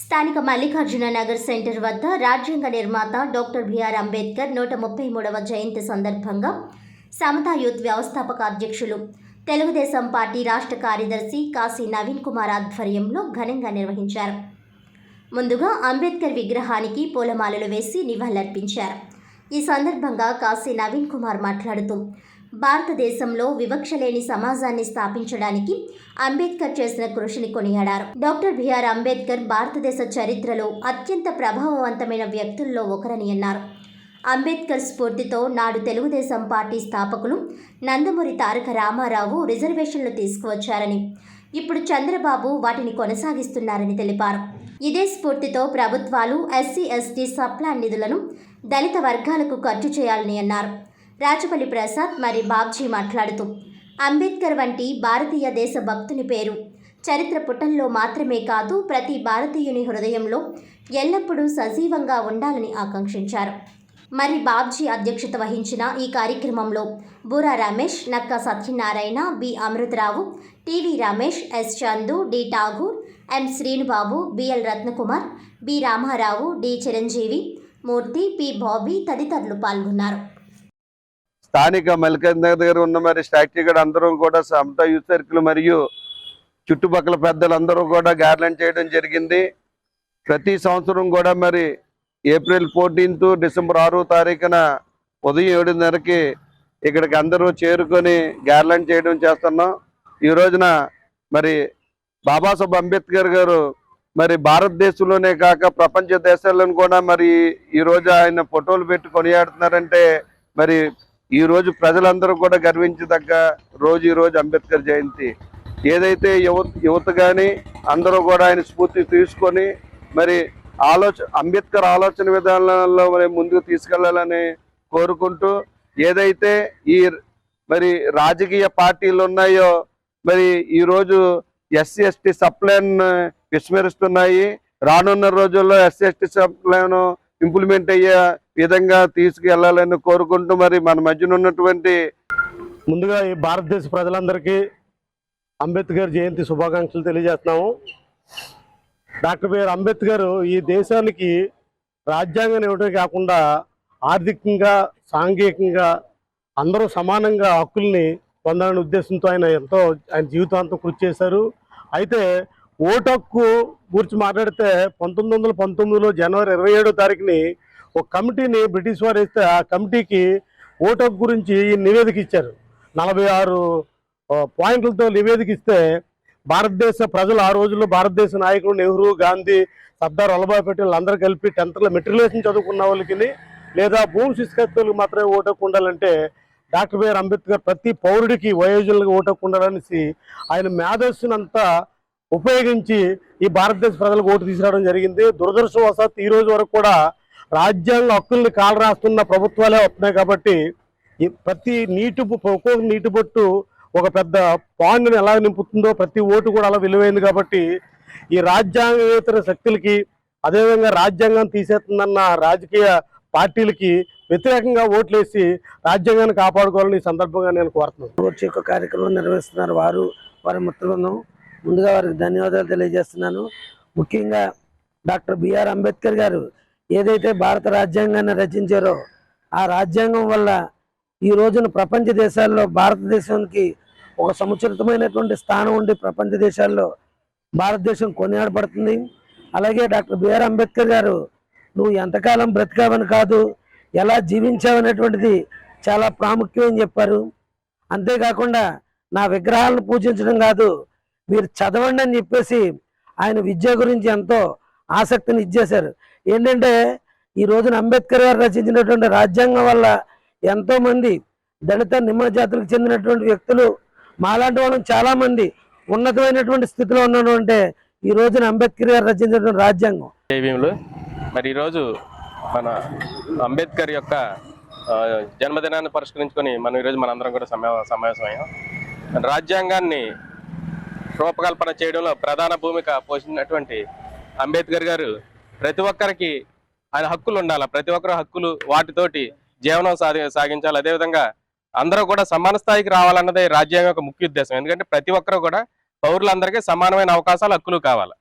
స్థానిక మల్లికార్జున నగర్ సెంటర్ వద్ద రాజ్యాంగ నిర్మాత డాక్టర్ బిఆర్ అంబేద్కర్ నూట ముప్పై మూడవ జయంతి సందర్భంగా సమతా యూత్ వ్యవస్థాపక అధ్యక్షులు తెలుగుదేశం పార్టీ రాష్ట్ర కార్యదర్శి కాశీ నవీన్ కుమార్ ఆధ్వర్యంలో ఘనంగా నిర్వహించారు. ముందుగా అంబేద్కర్ విగ్రహానికి పూలమాలలు వేసి నివాళులర్పించారు. ఈ సందర్భంగా కాశీ నవీన్ కుమార్ మాట్లాడుతూ భారతదేశంలో వివక్ష లేని సమాజాన్ని స్థాపించడానికి అంబేద్కర్ చేసిన కృషిని కొనియాడారు. డాక్టర్ బిఆర్ అంబేద్కర్ భారతదేశ చరిత్రలో అత్యంత ప్రభావవంతమైన వ్యక్తుల్లో ఒకరని అన్నారు. అంబేద్కర్ స్ఫూర్తితో నాడు తెలుగుదేశం పార్టీ స్థాపకులు నందమూరి తారక రామారావు రిజర్వేషన్లు తీసుకువచ్చారని ఇప్పుడు చంద్రబాబు వాటిని కొనసాగిస్తున్నారని తెలిపారు. ఇదే స్ఫూర్తితో ప్రభుత్వాలు ఎస్సీ ఎస్టీ సప్లాన్ నిధులను దళిత వర్గాలకు ఖర్చు చేయాలని అన్నారు. రాజపల్లి ప్రసాద్ మరి బాబ్జీ మాట్లాడుతూ అంబేద్కర్ వంటి భారతీయ దేశభక్తుని పేరు. చరిత్ర పుటల్లో మాత్రమే కాదు ప్రతి భారతీయుని హృదయంలో ఎల్లప్పుడూ సజీవంగా ఉండాలని ఆకాంక్షించారు. మరి బాబ్జీ అధ్యక్షత వహించిన ఈ కార్యక్రమంలో Boora Ramesh Nakka Satyanarayana B. Amrutharao TV Ramesh S. Chandu D. Tagore M. Srinubabu BL Ratnakumar B. Ramarao D. Chiranjeevi Murthy P. Bobby తదితరులు పాల్గొన్నారు. స్థానిక మల్కంద దగ్గర ఉన్న మరి స్టాచ్యూ కూడా అందరం కూడా సమత యూత్ సర్కిల్ మరియు చుట్టుపక్కల పెద్దలందరూ కూడా గార్లెండ్ చేయడం జరిగింది. ప్రతి సంవత్సరం కూడా మరి ఏప్రిల్ ఫోర్టీన్త్ డిసెంబర్ ఆరో తారీఖున ఉదయం ఏడున్నరకి ఇక్కడికి అందరూ చేరుకొని గార్లెండ్ చేయడం చేస్తున్నాం. ఈ రోజున మరి బాబాసాహెబ్ అంబేద్కర్ గారు మరి భారతదేశంలోనే కాక ప్రపంచ దేశాలను కూడా మరి ఈ రోజు ఆయన ఫోటోలు పెట్టి కొనియాడుతున్నారంటే మరి ఈ రోజు ప్రజలందరూ కూడా గర్వించదగ్గ రోజు ఈ రోజు అంబేద్కర్ జయంతి. ఏదైతే యువత యువత కానీ అందరూ కూడా ఆయన స్ఫూర్తి తీసుకొని మరి ఆలోచన అంబేద్కర్ ఆలోచన విధానాల్లో మరి ముందుకు తీసుకెళ్ళాలని కోరుకుంటూ ఏదైతే ఈ మరి రాజకీయ పార్టీలు ఉన్నాయో మరి ఈరోజు ఎస్సీ ఎస్టీ సప్లైన్ విస్మరిస్తున్నాయి. రానున్న రోజుల్లో ఎస్సీ ఎస్టీ సప్లైన్ ఇంప్లిమెంట్ అయ్యే విధంగా తీసుకెళ్ళాలని కోరుకుంటూ మరి మన మధ్యన ఉన్నటువంటి ముందుగా ఈ భారతదేశ ప్రజలందరికీ అంబేద్కర్ జయంతి శుభాకాంక్షలు తెలియజేస్తున్నాము. డాక్టర్ బిఆర్ అంబేద్కర్ ఈ దేశానికి రాజ్యాంగం ఇవ్వడమే కాకుండా ఆర్థికంగా సాంఘికంగా అందరూ సమానంగా హక్కుల్ని పొందాలనే ఉద్దేశంతో ఆయన ఎంతో ఆయన జీవితాంతం కృషి చేశారు. అయితే ఓటు హక్కు గురించి మాట్లాడితే పంతొమ్మిది వందల పంతొమ్మిదిలో జనవరి ఇరవై ఏడో తారీఖుని ఒక కమిటీని బ్రిటిష్ వారు ఇస్తే ఆ కమిటీకి ఓటు హక్కు గురించి నివేదిక ఇచ్చారు. నలభై ఆరు పాయింట్లతో నివేదిక ఇస్తే భారతదేశ ప్రజలు ఆ రోజుల్లో భారతదేశ నాయకులు నెహ్రూ గాంధీ సర్దార్ వల్లభాయ్ పటేల్ అందరూ కలిపి టెన్త్లో మెట్రికులేషన్ చదువుకున్న వాళ్ళకి లేదా భూమి శిష్కర్తలకు మాత్రమే ఓటు హక్కు ఉండాలంటే డాక్టర్ బిఆర్ అంబేద్కర్ ప్రతి పౌరుడికి వయోజనులకు ఓటు హక్కు ఉండాలనేసి ఆయన మేధస్సునంతా ఉపయోగించి ఈ భారతదేశ ప్రజలకు ఓటు తీసుకురావడం జరిగింది. దురదృష్టవశాత్తు ఈ రోజు వరకు కూడా రాజ్యాంగ హక్కుల్ని కాలరాస్తున్న ప్రభుత్వాలే వస్తున్నాయి కాబట్టి ఈ ప్రతి నీటి బొ- ఒక్కొక్క నీటి బొట్టు ఒక పెద్ద పాండ్ని ఎలా నింపుతుందో ప్రతి ఓటు కూడా అలా విలువైంది కాబట్టి ఈ రాజ్యాంగేతర శక్తులకి అదేవిధంగా రాజ్యాంగం తీసేస్తుందన్న రాజకీయ పార్టీలకి వ్యతిరేకంగా ఓట్లేసి రాజ్యాంగాన్ని కాపాడుకోవాలని ఈ సందర్భంగా నేను కోరుతున్నాను. వచ్చి యొక్క కార్యక్రమం నిర్వహిస్తున్నారు వారు వారి మిత్రులను ముందుగా వారికి ధన్యవాదాలు తెలియజేస్తున్నాను. ముఖ్యంగా డాక్టర్ బిఆర్ అంబేద్కర్ గారు ఏదైతే భారత రాజ్యాంగాన్ని రచించారో ఆ రాజ్యాంగం వల్ల ఈ రోజున ప్రపంచ దేశాల్లో భారతదేశానికి ఒక సముచితమైనటువంటి స్థానం ఉండి ప్రపంచ దేశాల్లో భారతదేశం కొనియాడబడుతుంది. అలాగే డాక్టర్ బిఆర్ అంబేద్కర్ గారు నువ్వు ఎంతకాలం బ్రతికావని కాదు ఎలా జీవించావనేటువంటిది చాలా ప్రాముఖ్యం అని చెప్పారు. అంతేకాకుండా నా విగ్రహాలను పూజించడం కాదు మీరు చదవండి అని చెప్పేసి ఆయన విద్య గురించి ఎంతో ఆసక్తిని ఇచ్చేశారు. ఏంటంటే ఈ రోజున అంబేద్కర్ గారు రచించినటువంటి రాజ్యాంగం వల్ల ఎంతోమంది దళిత నిమ్మ జాతులకు చెందినటువంటి వ్యక్తులు మాలాంటి వాళ్ళం చాలామంది ఉన్నతమైనటువంటి స్థితిలో ఉన్నాడు అంటే ఈ రోజున అంబేద్కర్ గారు రచించినటువంటి రాజ్యాంగం. జైభీములు మరి ఈరోజు మన అంబేద్కర్ యొక్క జన్మదినాన్ని పరిష్కరించుకొని మనం ఈరోజు మనందరం కూడా సమా సమావేశమయ్యాం. రాజ్యాంగాన్ని రూపకల్పన చేయడంలో ప్రధాన భూమిక పోషించినటువంటి అంబేద్కర్ గారు ప్రతి ఒక్కరికి ఆయన హక్కులు ఉండాలి. ప్రతి ఒక్కరు హక్కులు వాటితోటి జీవనం సాధి సాగించాలి. అదేవిధంగా అందరూ కూడా సమాన స్థాయికి రావాలన్నదే రాజ్యాంగం యొక్క ముఖ్య ఉద్దేశం. ఎందుకంటే ప్రతి ఒక్కరు కూడా పౌరులందరికీ సమానమైన అవకాశాలు హక్కులు కావాలి.